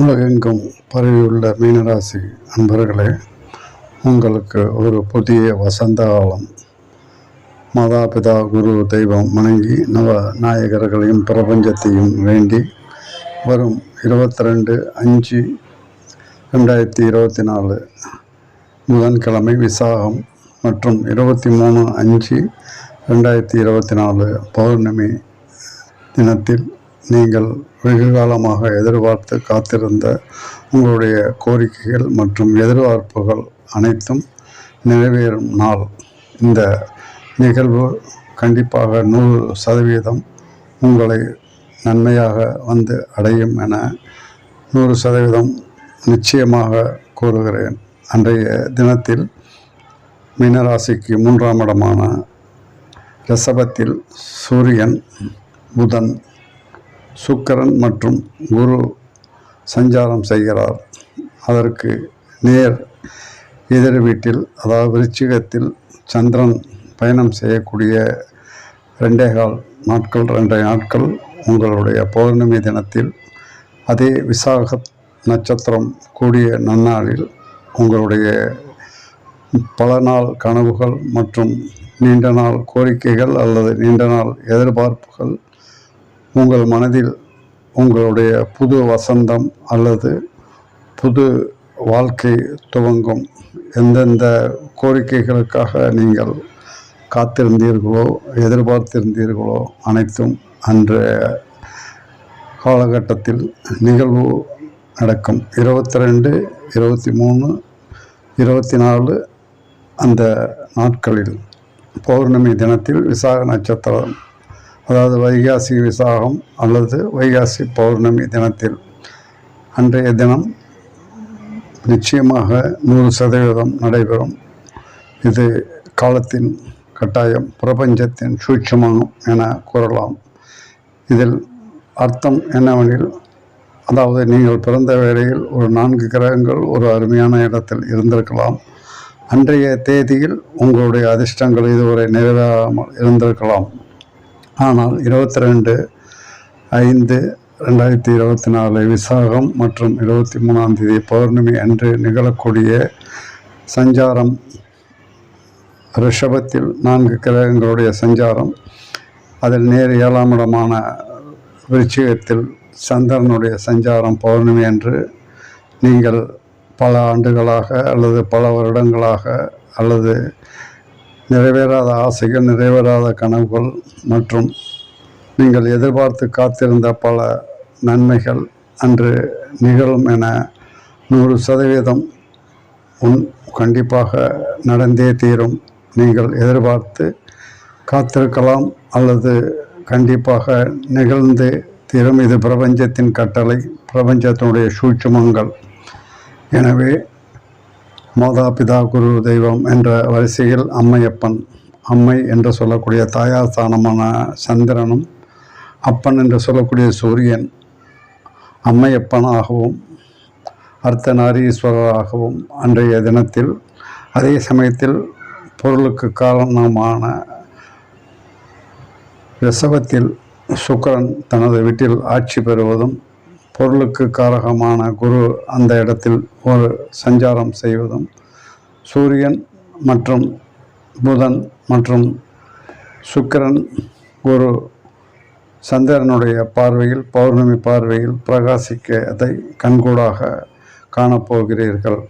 உலகெங்கும் பரவியுள்ள மீனராசி அன்பர்களே உங்களுக்கு ஒரு புதிய வசந்த காலம். மாதா பிதா குரு தெய்வம் வணங்கி நவ நாயகர்களையும் பிரபஞ்சத்தையும் வேண்டி வரும் இருபத்தி ரெண்டு அஞ்சு ரெண்டாயிரத்தி இருபத்தி நாலு புதன்கிழமை விசாகம் மற்றும் இருபத்தி மூணு அஞ்சு ரெண்டாயிரத்தி இருபத்தி நாலு பௌர்ணமி தினத்தில் நீங்கள் வெகு காலமாக எதிர்பார்த்து காத்திருந்த உங்களுடைய கோரிக்கைகள் மற்றும் எதிர்பார்ப்புகள் அனைத்தும் நிறைவேறும் நாள். இந்த நிகழ்வு கண்டிப்பாக நூறு சதவீதம் உங்களை நன்மையாக வந்து அடையும் என நூறு சதவீதம் நிச்சயமாக கூறுகிறேன். அன்றைய தினத்தில் மீனராசிக்கு மூன்றாம் இடமான ரிஷபத்தில் சூரியன் புதன் சுக்கரன் மற்றும் குரு சஞ்சாரம் செய்கிறார். அதற்கு நேர் எதிர் வீட்டில் அதாவது விருச்சிகத்தில் சந்திரன் பயணம் செய்யக்கூடிய ரெண்டே கால் நாட்கள் ரெண்டரை நாட்கள் உங்களுடைய பௌர்ணமி தினத்தில் அதே விசாக நட்சத்திரம் கூடிய நன்னாளில் உங்களுடைய பல நாள் கனவுகள் மற்றும் நீண்ட நாள் கோரிக்கைகள் அல்லது நீண்ட நாள் எதிர்பார்ப்புகள் உங்கள் மனதில் உங்களுடைய புது வசந்தம் அல்லது புது வாழ்க்கை துவங்கும் எந்தெந்த கோரிக்கைகளுக்காக நீங்கள் காத்திருந்தீர்களோ எதிர்பார்த்திருந்தீர்களோ அனைத்தும் அன்றைய காலகட்டத்தில் நிகழ்வு நடக்கும். இருபத்தி ரெண்டு இருபத்தி மூணு இருபத்தி நாலு அந்த நாட்களில் பௌர்ணமி தினத்தில் விசாக நட்சத்திரம் அதாவது வைகாசி விசாகம் அல்லது வைகாசி பௌர்ணமி தினத்தில். அன்றைய தினம் நிச்சயமாக நூறு சதவீதம் நடைபெறும். இது காலத்தின் கட்டாயம் பிரபஞ்சத்தின் சூட்சமாகும் என கூறலாம். இதில் அர்த்தம் என்னவெனில் அதாவது நீங்கள் பிறந்த வேளையில் ஒரு நான்கு கிரகங்கள் ஒரு அருமையான இடத்தில் இருந்திருக்கலாம். அன்றைய தேதியில் உங்களுடைய அதிர்ஷ்டங்கள் இதுவரை நிறைவேறாமல் இருந்திருக்கலாம். ஆனால் இருபத்தி ரெண்டு ஐந்து ரெண்டாயிரத்தி இருபத்தி நாலு விசாகம் மற்றும் இருபத்தி மூணாம் தேதி பௌர்ணமி அன்று நிகழக்கூடிய சஞ்சாரம் ரிஷபத்தில் நான்கு கிரகங்களுடைய சஞ்சாரம் அதில் நேர் ஏழாம் இடமான விருச்சிகத்தில் சந்திரனுடைய சஞ்சாரம் பௌர்ணமி அன்று. நீங்கள் பல ஆண்டுகளாக அல்லது பல வருடங்களாக அல்லது நிறைவேறாத ஆசைகள் நிறைவேறாத கனவுகள் மற்றும் நீங்கள் எதிர்பார்த்து காத்திருந்த பல நன்மைகள் அன்று நிகழும் என நூறு சதவீதம் உன் கண்டிப்பாக நடந்தே தீரும். நீங்கள் எதிர்பார்த்து காத்திருக்கலாம் அல்லது கண்டிப்பாக நிகழ்ந்து தீரும். இது பிரபஞ்சத்தின் கட்டளை பிரபஞ்சத்தினுடைய சூட்சுமங்கள். எனவே மாதா பிதா குரு தெய்வம் என்ற வரிசையில் அம்மையப்பன் அம்மை என்று சொல்லக்கூடிய தாயார் ஸ்தானமான சந்திரனும் அப்பன் என்று சொல்லக்கூடிய சூரியன் அம்மையப்பனாகவும் அர்த்தநாரீஸ்வரராகவும் அன்றைய தினத்தில் அதே சமயத்தில் பொருளுக்கு காரணமான ரிசவத்தில் சுக்கரன் தனது வீட்டில் ஆட்சி பெறுவதும் பொருளுக்கு காரகமான குரு அந்த இடத்தில் ஒரு சஞ்சாரம் செய்வதும் சூரியன் மற்றும் புதன் மற்றும் சுக்கிரன் குரு சந்திரனுடைய பார்வையில் பௌர்ணமி பார்வையில் பிரகாசிக்க அதை கண்கூடாக காணப்போகிறீர்கள்.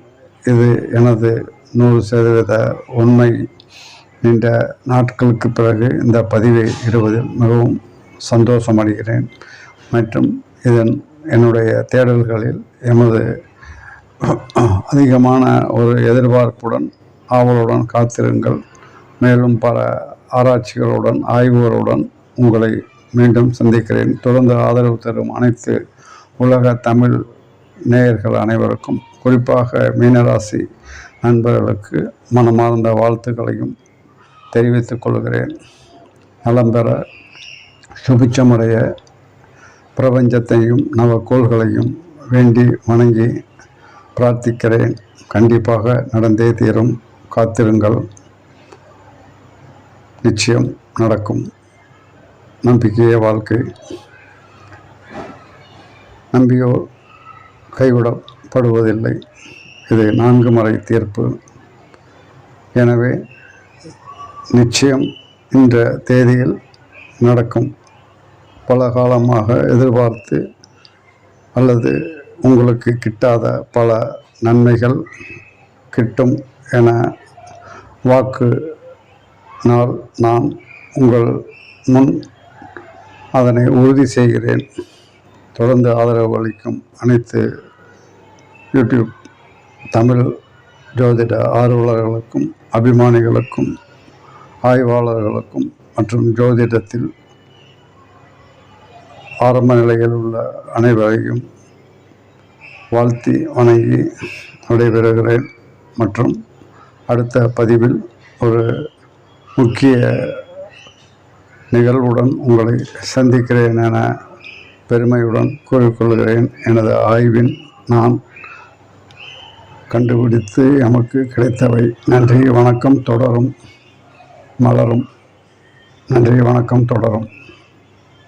இது எனது நூறு சதவீத உண்மை. நீண்ட நாட்களுக்கு பிறகு இந்த பதிவை இடுவதில் மிகவும் சந்தோஷமடைகிறேன். மற்றும் இதன் என்னுடைய தேடல்களில் எமது அதிகமான ஒரு எதிர்பார்ப்புடன் ஆவலுடன் காத்திருங்கள். மேலும் பல ஆராய்ச்சிகளுடன் ஆய்வுகளுடன் உங்களை மீண்டும் சந்திக்கிறேன். தொடர்ந்து ஆதரவு தரும் அனைத்து உலக தமிழ் நேயர்கள் அனைவருக்கும் குறிப்பாக மீனராசி நண்பர்களுக்கு மனமார்ந்த வாழ்த்துக்களையும் தெரிவித்துக் கொள்கிறேன். நலம் பெற சுபிச்சமுடைய பிரபஞ்சத்தையும் நவக்கோள்களையும் வேண்டி வணங்கி பிரார்த்திக்கிறேன். கண்டிப்பாக நடந்தே தீரும். காத்திருங்கள். நிச்சயம் நடக்கும். நம்பிக்கையே வாழ்க்கை. நம்பியோ கைவிடப்படுவதில்லை. இது நான்கு முறை தீர்ப்பு. எனவே நிச்சயம் இந்த தேதியில் நடக்கும். பல காலமாக எதிர்பார்த்து அல்லது உங்களுக்கு கிட்டாத பல நன்மைகள் கிட்டும் என வாக்கு நாள் நான் உங்கள் முன் அதனை உறுதி செய்கிறேன். தொடர்ந்து ஆதரவு அளிக்கும் அனைத்து யூடியூப் தமிழ் ஜோதிட ஆர்வலர்களுக்கும் அபிமானிகளுக்கும் ஆய்வாளர்களுக்கும் மற்றும் ஜோதிடத்தில் ஆரம்ப நிலையில் உள்ள அனைவரையும் வாழ்த்தி வணங்கி விடைபெறுகிறேன். மற்றும் அடுத்த பதிவில் ஒரு முக்கிய நிகழ்வுடன் உங்களை சந்திக்கிறேன் என பெருமையுடன் கூறிக்கொள்கிறேன். எனது ஆய்வின் நான் கண்டுபிடித்து எமக்கு கிடைத்தவை. நன்றி வணக்கம் தொடரும் மலரும். நன்றி வணக்கம் தொடரும்.